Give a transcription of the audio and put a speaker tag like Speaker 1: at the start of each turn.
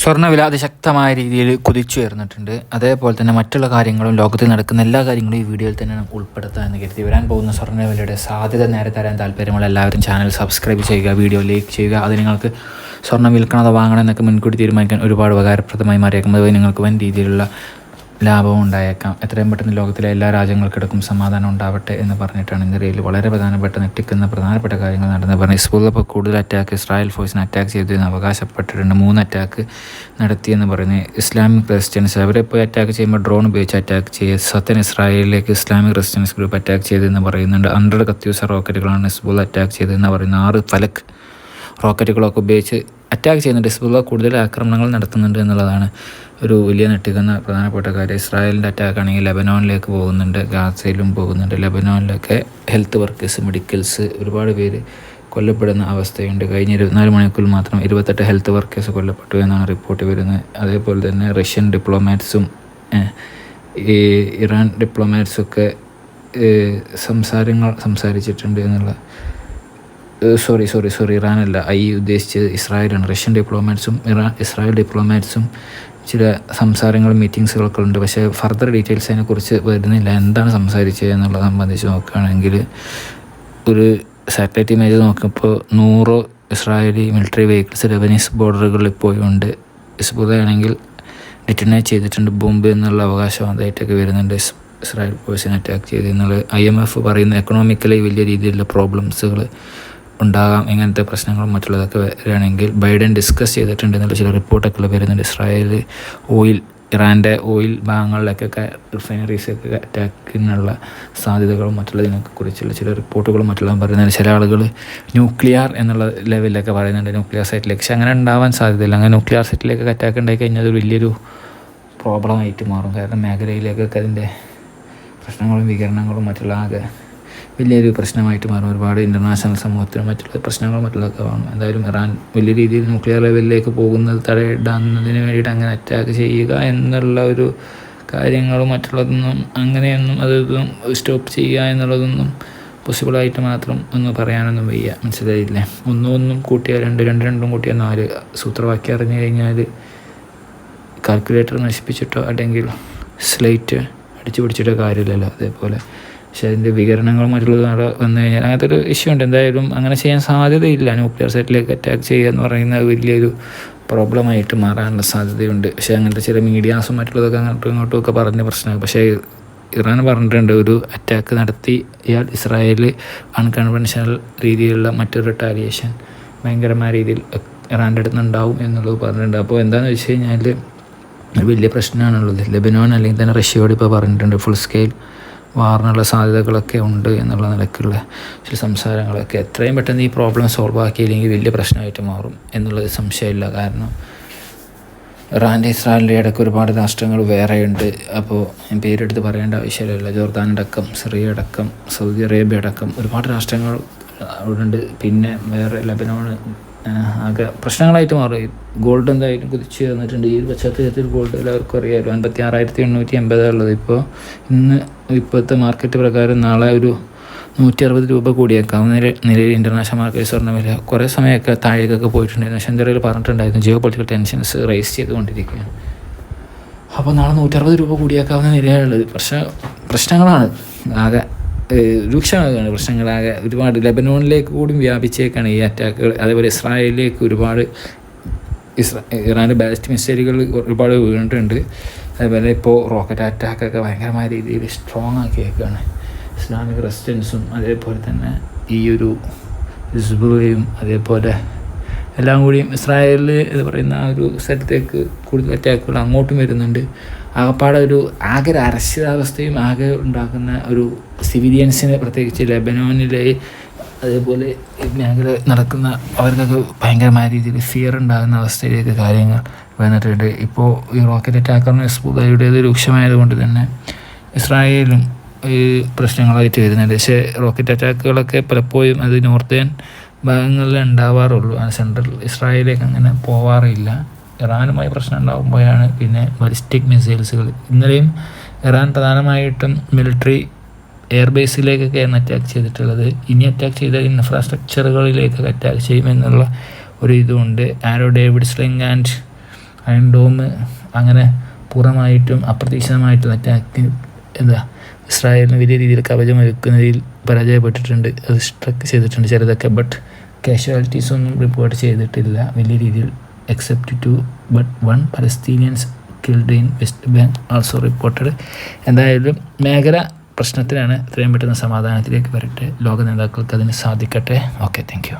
Speaker 1: സ്വർണവില അതിശക്തമായ രീതിയിൽ കുതിച്ചു അതേപോലെ തന്നെ മറ്റുള്ള കാര്യങ്ങളും ലോകത്തിൽ നടക്കുന്ന എല്ലാ കാര്യങ്ങളും ഈ വീഡിയോയിൽ തന്നെ നമുക്ക് ഉൾപ്പെടുത്താൻ എന്ന് കരുതി വരാൻ പോകുന്ന സ്വർണവിലയുടെ സാധ്യത നേരെ തരാൻ താല്പര്യമുള്ള എല്ലാവരും ചാനൽ സബ്സ്ക്രൈബ് ചെയ്യുക വീഡിയോ ലൈക്ക് ചെയ്യുക. അത് നിങ്ങൾക്ക് സ്വർണം വിൽക്കണതോ വാങ്ങണം എന്നൊക്കെ മുൻകൂട്ടി തീരുമാനിക്കാൻ ഒരുപാട് ഉപകാരപ്രദമായി മാറിയേക്കും. നിങ്ങൾക്ക് വൻ രീതിയിലുള്ള ലാഭവും ഉണ്ടായേക്കാം. എത്രയും പെട്ടെന്ന് ലോകത്തിലെ എല്ലാ രാജ്യങ്ങൾക്കിടക്കും സമാധാനം ഉണ്ടാവട്ടെ എന്ന് പറഞ്ഞിട്ടാണ് ഇന്ത്യയിൽ വളരെ പ്രധാനപ്പെട്ട ഞെട്ടിക്കുന്ന പ്രധാനപ്പെട്ട കാര്യങ്ങൾ നടന്നത്. പറഞ്ഞു ഇസ്ബുൾ ഇപ്പോൾ കൂടുതൽ അറ്റാക്ക് ഇസ്രായേൽ ഫോഴ്സിന് അറ്റാക്ക് ചെയ്തു എന്ന് അവകാശപ്പെട്ടിട്ടുണ്ട്. മൂന്ന് അറ്റാക്ക് നടത്തിയെന്ന് പറയുന്നത് ഇസ്ലാമിക് ക്രിസ്ത്യൻസ് അവരെ പോയി അറ്റാക്ക് ചെയ്യുമ്പോൾ ഡ്രോൺ ഉപയോഗിച്ച് അറ്റാക്ക് ചെയ്ത് സത്യൻ ഇസ്രായേലിലേക്ക് ഇസ്ലാമിക് ക്രിസ്ത്യൻസ് ഗ്രൂപ്പ് അറ്റാക്ക് ചെയ്തതെന്ന് പറയുന്നുണ്ട്. ഹൺഡ്രഡ് കത്യൂസ റോക്കറ്റുകളാണ് ഇസ്ബുൾ അറ്റാക്ക് ചെയ്തതെന്ന് പറയുന്നത്. ആറ് ഫലക് റോക്കറ്റുകളൊക്കെ ഉപയോഗിച്ച് അറ്റാക്ക് ചെയ്യുന്നുണ്ട് ഹിസ്ബുള്ള കൂടുതൽ ആക്രമണങ്ങൾ നടത്തുന്നുണ്ട് എന്നുള്ളതാണ് ഒരു വലിയ നെട്ടിക്കുന്ന പ്രധാനപ്പെട്ട കാര്യം. ഇസ്രായേലിന്റെ അറ്റാക്ക് ആണെങ്കിൽ ലെബനോണിലേക്ക് പോകുന്നുണ്ട് ഗാസയിലും പോകുന്നുണ്ട്. ലെബനോണിലൊക്കെ ഹെൽത്ത് വർക്കേഴ്സ് മെഡിക്കൽസ് ഒരുപാട് പേര് കൊല്ലപ്പെടുന്ന അവസ്ഥയുണ്ട്. കഴിഞ്ഞ ഇരുപത്തിനാല് മണിക്കൂർ മാത്രം ഇരുപത്തെട്ട് ഹെൽത്ത് വർക്കേഴ്സ് കൊല്ലപ്പെട്ടു എന്നാണ് റിപ്പോർട്ട് വരുന്നത്. അതേപോലെ തന്നെ റഷ്യൻ ഡിപ്ലോമാറ്റ്സും ഈ ഇറാൻ ഡിപ്ലോമാറ്റ്സൊക്കെ സംസാരങ്ങൾ സംസാരിച്ചിട്ടുണ്ട് എന്നുള്ള സോറി സോറി സോറി ഇറാനല്ല. ഐ ഉദ്ദേശിച്ചത് ഇസ്രായേലാണ്. റഷ്യൻ ഡിപ്ലോമാറ്റ്സും ഇറാൻ ഇസ്രായേൽ ഡിപ്ലോമാറ്റ്സും ചില സംസാരങ്ങളും മീറ്റിങ്സുകളൊക്കെ ഉണ്ട്. പക്ഷേ ഫർദർ ഡീറ്റെയിൽസ് അതിനെക്കുറിച്ച് വരുന്നില്ല. എന്താണ് സംസാരിച്ചത് എന്നുള്ളത് സംബന്ധിച്ച് നോക്കുകയാണെങ്കിൽ ഒരു സാറ്റലൈറ്റ് ഇമേജ് നോക്കിയപ്പോൾ നൂറ് ഇസ്രായേലി മിലിറ്ററി വെഹിക്കിൾസ് ലെബനീസ് ബോർഡറുകളിൽ പോയുണ്ട് ഇസ്ബുദയാണെങ്കിൽ ഡിറ്റനേറ്റ് ചെയ്തിട്ടുണ്ട് ബോംബ് എന്നുള്ള അവകാശവാദമായിട്ടൊക്കെ വരുന്നുണ്ട്. ഇസ്രായേൽ പേഴ്സിനെ അറ്റാക്ക് ചെയ്ത് എന്നുള്ളത് ഐ എം എഫ് പറയുന്ന എക്കണോമിക്കലി വലിയ രീതിയിലുള്ള പ്രോബ്ലംസുകൾ ഉണ്ടാകാം ഇങ്ങനത്തെ പ്രശ്നങ്ങളും മറ്റുള്ളതൊക്കെ വരികയാണെങ്കിൽ ബൈഡൻ ഡിസ്കസ് ചെയ്തിട്ടുണ്ട് എന്നുള്ള ചില റിപ്പോർട്ടൊക്കെ വരുന്നുണ്ട് ഇസ്രായേൽ ഓയിൽ ഇറാന്റെ ഓയിൽ ഭാഗങ്ങളിലേക്കൊക്കെ റിഫൈനറീസൊക്കെ അറ്റാക്കിനുള്ള സാധ്യതകളും മറ്റുള്ളതിനൊക്കെ കുറിച്ചുള്ള ചില റിപ്പോർട്ടുകളും മറ്റുള്ളതും പറയുന്നുണ്ട്. ചില ആളുകൾ ന്യൂക്ലിയർ എന്നുള്ള ലെവലിലൊക്കെ പറയുന്നുണ്ട്. ന്യൂക്ലിയർ സൈറ്റിലേക്ക്. പക്ഷെ അങ്ങനെ ഉണ്ടാവാൻ സാധ്യതയില്ല. അങ്ങനെ ന്യൂക്ലിയർ സൈറ്റിലേക്കൊക്കെ അറ്റാക്ക് ഉണ്ടായി കഴിഞ്ഞാൽ അത് വലിയൊരു പ്രോബ്ലമായിട്ട് മാറും. കാരണം മേഖലയിലേക്കൊക്കെ അതിന്റെ പ്രശ്നങ്ങളും വികരണങ്ങളും മറ്റുള്ള ആകെ വലിയൊരു പ്രശ്നമായിട്ട് മാറും. ഒരുപാട് ഇന്റർനാഷണൽ സമൂഹത്തിനും മറ്റുള്ള പ്രശ്നങ്ങളും മറ്റുള്ളതൊക്കെ കാണും എന്തായാലും ഇറാൻ വലിയ രീതിയിൽ ന്യൂക്ലിയർ ലെവലിലേക്ക് പോകുന്നത് തടയിടുന്നതിന് വേണ്ടിയിട്ട് അങ്ങനെ അറ്റാക്ക് ചെയ്യുക എന്നുള്ള ഒരു കാര്യങ്ങളും മറ്റുള്ളതൊന്നും അങ്ങനെയൊന്നും അതൊന്നും സ്റ്റോപ്പ് ചെയ്യുക എന്നുള്ളതൊന്നും പോസിബിളായിട്ട് മാത്രം ഒന്ന് പറയാനൊന്നും വയ്യ. മനസ്സിലായില്ലേ? ഒന്നും ഒന്നും കൂട്ടിയാൽ രണ്ട് രണ്ട് രണ്ടും കൂട്ടിയാൽ നാല്. സൂത്രവാക്യം അറിഞ്ഞു കഴിഞ്ഞാൽ കാൽക്കുലേറ്റർ നശിപ്പിച്ചിട്ടോ അല്ലെങ്കിൽ സ്ലേറ്റ് അടിച്ചു പിടിച്ചിട്ടോ കാര്യമില്ലല്ലോ അതേപോലെ. പക്ഷെ അതിന്റെ വികരണങ്ങൾ മറ്റുള്ളത് വന്നു കഴിഞ്ഞാൽ അങ്ങനത്തെ ഒരു ഇഷ്യൂ ഉണ്ട്. എന്തായാലും അങ്ങനെ ചെയ്യാൻ സാധ്യതയില്ല. ന്യൂക്ലിയർ സൈറ്റിലേക്ക് അറ്റാക്ക് ചെയ്യുക എന്ന് പറയുന്ന വലിയൊരു പ്രോബ്ലമായിട്ട് മാറാനുള്ള സാധ്യതയുണ്ട്. പക്ഷേ അങ്ങനത്തെ ചില മീഡിയാസും മറ്റുള്ളതൊക്കെ അങ്ങോട്ടും ഇങ്ങോട്ടും ഒക്കെ പറഞ്ഞ പ്രശ്നമാണ്. പക്ഷേ ഇറാൻ പറഞ്ഞിട്ടുണ്ട് ഒരു അറ്റാക്ക് നടത്തി ഇയാൾ ഇസ്രായേൽ അൺകൺവെൻഷണൽ രീതിയിലുള്ള മറ്റൊരു റിട്ടാലിയേഷൻ ഭയങ്കരമായ രീതിയിൽ ഇറാന്റെ അടുത്ത് നിന്നുണ്ടാവും എന്നുള്ളത് പറഞ്ഞിട്ടുണ്ട്. അപ്പോൾ എന്താണെന്ന് വെച്ച് കഴിഞ്ഞാൽ വലിയ പ്രശ്നമാണുള്ളത്. ലെബനോൺ അല്ലെങ്കിൽ തന്നെ റഷ്യയോട് ഇപ്പോൾ പറഞ്ഞിട്ടുണ്ട് ഫുൾ സ്കെയിൽ വാറിനുള്ള സാധ്യതകളൊക്കെ ഉണ്ട് എന്നുള്ള നിലക്കുള്ള ചില സംസാരങ്ങളൊക്കെ എത്രയും പെട്ടെന്ന് ഈ പ്രോബ്ലം സോൾവ് ആക്കിയില്ലെങ്കിൽ വലിയ പ്രശ്നമായിട്ട് മാറും എന്നുള്ളത് സംശയമില്ല. കാരണം ഇറാന്റെ ഇസ്രായേലിന്റെ ഇടയ്ക്ക് ഒരുപാട് രാഷ്ട്രങ്ങൾ വേറെയുണ്ട്. അപ്പോൾ പേരെടുത്ത് പറയേണ്ട ആവശ്യമില്ല ജോർദാൻ അടക്കം സിറിയ അടക്കം സൗദി അറേബ്യ അടക്കം ഒരുപാട് രാഷ്ട്രങ്ങൾ അവിടെ ഉണ്ട്. പിന്നെ വേറെ ലബനോൺ ആകെ പ്രശ്നങ്ങളായിട്ട് മാറും. ഗോൾഡ് എന്തായാലും കുതിച്ച് വന്നിട്ടുണ്ട്. ഈ പശ്ചാത്തലത്തിൽ ഗോൾഡ് എല്ലാവർക്കും അറിയാമല്ലോ അൻപത്തി ആറായിരത്തി എണ്ണൂറ്റി എൺപതാണ് ഇപ്പോൾ ഇന്ന് ഇപ്പോഴത്തെ മാർക്കറ്റ് പ്രകാരം നാളെ ഒരു നൂറ്റി അറുപത് രൂപ കൂടിയേക്കാം. നില നിലയിൽ ഇന്റർനാഷണൽ മാർക്കറ്റ് സ്വർണ വില കുറേ സമയമൊക്കെ താഴേക്കൊക്കെ പോയിട്ടുണ്ടായിരുന്നു. എന്തെങ്കിലും പറഞ്ഞിട്ടുണ്ടായിരുന്നു. ജിയോ പൊളിറ്റിക്കൽ ടെൻഷൻസ് റേസ് ചെയ്തുകൊണ്ടിരിക്കുകയാണ്. അപ്പോൾ നാളെ നൂറ്ററുപത് രൂപ കൂടിയേക്കാവുന്ന നിലയാണുള്ളത്. പക്ഷേ പ്രശ്നങ്ങളാണ്. ആകെ രൂക്ഷമാകുകയാണ് പ്രശ്നങ്ങളാകെ. ഒരുപാട് ലെബനോണിലേക്ക് കൂടി വ്യാപിച്ചേക്കാണ് ഈ അറ്റാക്കുകൾ അതേപോലെ ഇസ്രായേലിലേക്ക് ഒരുപാട് ഇസ്രാ ഇറാന്റെ ബാലിസ്റ്റിക് മിസൈലുകൾ ഒരുപാട് വീണിട്ടുണ്ട്. അതേപോലെ ഇപ്പോൾ റോക്കറ്റ് അറ്റാക്കൊക്കെ ഭയങ്കരമായ രീതിയിൽ സ്ട്രോങ് ആക്കിയേക്കാണ്. ഇസ്ലാമിക് റെസിസ്റ്റൻസും അതേപോലെ തന്നെ ഈ ഒരു ഹിസ്ബുയും അതേപോലെ എല്ലാം കൂടിയും ഇസ്രായേലിൽ എന്ന് പറയുന്ന ആ ഒരു സ്ഥലത്തേക്ക് കൂടുതൽ അറ്റാക്കുകൾ അങ്ങോട്ടും വരുന്നുണ്ട്. ആകപ്പാടെ ഒരു ആകെ ഒരു അരക്ഷിതാവസ്ഥയും ആകെ ഉണ്ടാക്കുന്ന ഒരു സിവിലിയൻസിന് പ്രത്യേകിച്ച് ലെബനോനിലെ അതേപോലെ മേഖല നടക്കുന്ന അവർക്കൊക്കെ ഭയങ്കരമായ രീതിയിൽ ഫിയർ ഉണ്ടാകുന്ന അവസ്ഥയിലേക്ക് കാര്യങ്ങൾ വന്നിട്ടുണ്ട്. ഇപ്പോൾ ഈ റോക്കറ്റ് അറ്റാക്കറിന് ഹെസ്ബുദയുടേത് രൂക്ഷമായതുകൊണ്ട് തന്നെ ഇസ്രായേലും ഈ പ്രശ്നങ്ങളായിട്ട് വരുന്നുണ്ട്. പക്ഷേ റോക്കറ്റ് അറ്റാക്കുകളൊക്കെ പലപ്പോഴും അത് നോർത്തേൺ ഭാഗങ്ങളിൽ ഉണ്ടാവാറുള്ളൂ. ആ സെൻട്രൽ ഇസ്രായേലിലേക്ക് അങ്ങനെ പോവാറില്ല. ഇറാനുമായി പ്രശ്നം ഉണ്ടാകുമ്പോഴാണ് പിന്നെ ബലിസ്റ്റിക് മിസൈൽസുകൾ ഇന്നലെയും ഇറാൻ പ്രധാനമായിട്ടും മിലിറ്ററി എയർബേസിലേക്കൊക്കെയാണ് അറ്റാക്ക് ചെയ്തിട്ടുള്ളത്. ഇനി അറ്റാക്ക് ചെയ്ത ഇൻഫ്രാസ്ട്രക്ചറുകളിലേക്കൊക്കെ അറ്റാക്ക് ചെയ്യുമെന്നുള്ള ഒരു ഇതുമുണ്ട് ആരോ ഡേവിഡ് സ്ലിംഗ് ആൻഡ് അയൺ അങ്ങനെ പൂർണമായിട്ടും അപ്രതീക്ഷിതമായിട്ടും അറ്റാക്ക് എന്താ? ഇസ്രായേലിന് വലിയ രീതിയിൽ കവചം ഒരുക്കുന്നതിൽ പരാജയപ്പെട്ടിട്ടുണ്ട്. അത് സ്ട്രക്ക് ചെയ്തിട്ടുണ്ട് ചിലതൊക്കെ ബട്ട് കാഷ്വാലിറ്റീസ് ഒന്നും റിപ്പോർട്ട് ചെയ്തിട്ടില്ല. വലിയ രീതിയിൽ except two but one Palestinians killed in West Bank also reported എന്തായാലും മേഖല പ്രശ്നത്തിലാണ്. എത്രയും പെട്ടെന്ന് സമാധാനത്തിലേക്ക് വരട്ടെ. ലോക നേതാക്കൾക്ക് അതിന് സാധിക്കട്ടെ. Okay thank